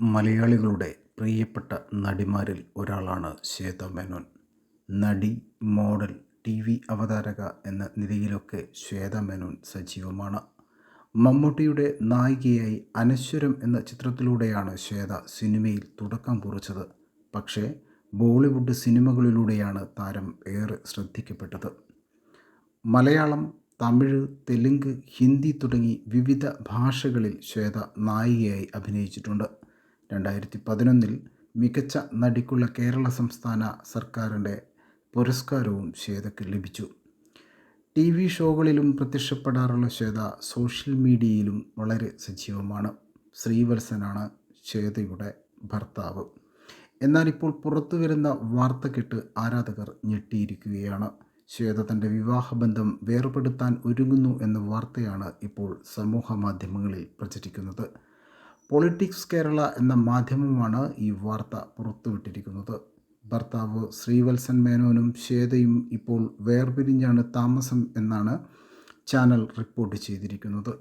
മലയാളികളുടെ പ്രിയപ്പെട്ട നടിമാരിൽ ഒരാളാണ് ശ്വേത മേനോൻ. നടി മോഡൽ ടി വി അവതാരക എന്ന നിലയിലൊക്കെ ശ്വേത മേനോൻ സജീവമാണ്. മമ്മൂട്ടിയുടെ നായികയായി അനശ്വരം എന്ന ചിത്രത്തിലൂടെയാണ് ശ്വേത സിനിമയിൽ തുടക്കം കുറിച്ചത്. പക്ഷേ ബോളിവുഡ് സിനിമകളിലൂടെയാണ് താരം ഏറെ ശ്രദ്ധിക്കപ്പെട്ടത്. മലയാളം തമിഴ് തെലുങ്ക് ഹിന്ദി തുടങ്ങി വിവിധ ഭാഷകളിൽ ശ്വേത നായികയായി അഭിനയിച്ചിട്ടുണ്ട്. രണ്ടായിരത്തി പതിനൊന്നിൽ മികച്ച നടിക്കുള്ള കേരള സംസ്ഥാന സർക്കാരിന്റെ പുരസ്കാരവും ശ്വേതയ്ക്ക് ലഭിച്ചു. ടി വി ഷോകളിലും പ്രത്യക്ഷപ്പെടാറുള്ള ശ്വേത സോഷ്യൽ മീഡിയയിലും വളരെ സജീവമാണ്. ശ്രീവത്സനാണ് ശ്വേതയുടെ ഭർത്താവ്. എന്നാൽ ഇപ്പോൾ പുറത്തു വരുന്ന വാർത്ത കേട്ട് ആരാധകർ ഞെട്ടിയിരിക്കുകയാണ്. ശ്വേത തന്റെ വിവാഹബന്ധം വേർപെടുത്താൻ ഒരുങ്ങുന്നു എന്ന വാർത്തയാണ് ഇപ്പോൾ സമൂഹ മാധ്യമങ്ങളിൽ പ്രചരിക്കുന്നത്. പൊളിറ്റിക്സ് കേരള എന്ന മാധ്യമമാണ് ഈ വാർത്ത പുറത്തുവിട്ടിരിക്കുന്നത്. ഭർത്താവ് ശ്രീവത്സൻ മേനോനും ശ്വേതയും ഇപ്പോൾ വേർപിരിഞ്ഞാണ് താമസം എന്നാണ് ചാനൽ റിപ്പോർട്ട് ചെയ്തിരിക്കുന്നത്.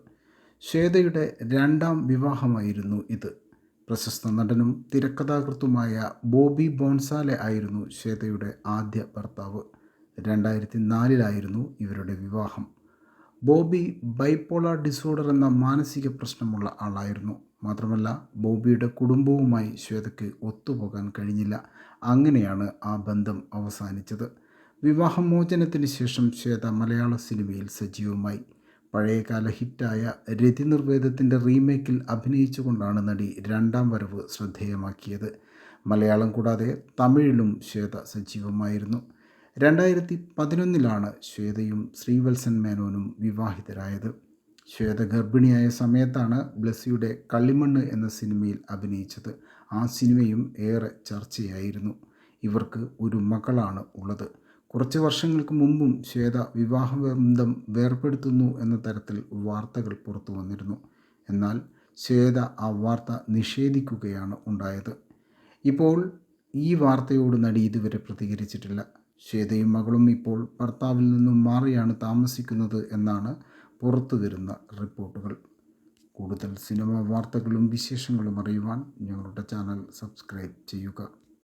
ശ്വേതയുടെ രണ്ടാം വിവാഹമായിരുന്നു ഇത്. പ്രശസ്ത നടനും തിരക്കഥാകൃത്തുമായ ബോബി ബോൺസാലെ ആയിരുന്നു ശ്വേതയുടെ ആദ്യ ഭർത്താവ്. രണ്ടായിരത്തി നാലിലായിരുന്നു ഇവരുടെ വിവാഹം. ബോബി ബൈപ്പോളാർ ഡിസോർഡർ എന്ന മാനസിക പ്രശ്നമുള്ള ആളായിരുന്നു. മാത്രമല്ല ബോബിയുടെ കുടുംബവുമായി ശ്വേതയ്ക്ക് ഒത്തുപോകാൻ കഴിഞ്ഞില്ല. അങ്ങനെയാണ് ആ ബന്ധം അവസാനിച്ചത്. വിവാഹമോചനത്തിന് ശേഷം ശ്വേത മലയാള സിനിമയിൽ സജീവമായി. പഴയകാല ഹിറ്റായ രതി നിർവേദത്തിന്റെ റീമേക്കിൽ അഭിനയിച്ചുകൊണ്ടാണ് നടി രണ്ടാം വരവ് ശ്രദ്ധേയമാക്കിയത്. മലയാളം കൂടാതെ തമിഴിലും ശ്വേത സജീവമായിരുന്നു. രണ്ടായിരത്തി പതിനൊന്നിലാണ് ശ്വേതയും ശ്രീവത്സൻ മേനോനും വിവാഹിതരായത്. ശ്വേത ഗർഭിണിയായ സമയത്താണ് ബ്ലസ്സിയുടെ കള്ളിമണ്ണ് എന്ന സിനിമയിൽ അഭിനയിച്ചത്. ആ സിനിമയും ഏറെ ചർച്ചയായിരുന്നു. ഇവർക്ക് ഒരു മകളാണ് ഉള്ളത്. കുറച്ച് വർഷങ്ങൾക്ക് മുമ്പും ശ്വേത വിവാഹബന്ധം വേർപ്പെടുത്തുന്നു എന്ന തരത്തിൽ വാർത്തകൾ പുറത്തു വന്നിരുന്നു. എന്നാൽ ശ്വേത ആ വാർത്ത നിഷേധിക്കുകയാണ് ഉണ്ടായത്. ഇപ്പോൾ ഈ വാർത്തയോട് നടി ഇതുവരെ പ്രതികരിച്ചിട്ടില്ല. ശ്വേതയും മകളും ഇപ്പോൾ ഭർത്താവിൽ നിന്നും മാറിയാണ് താമസിക്കുന്നത് എന്നാണ് പുറത്തു വരുന്ന റിപ്പോർട്ടുകൾ. കൂടുതൽ സിനിമ വാർത്തകളും വിശേഷങ്ങളും അറിയുവാൻ ഞങ്ങളുടെ ചാനൽ സബ്സ്ക്രൈബ് ചെയ്യുക.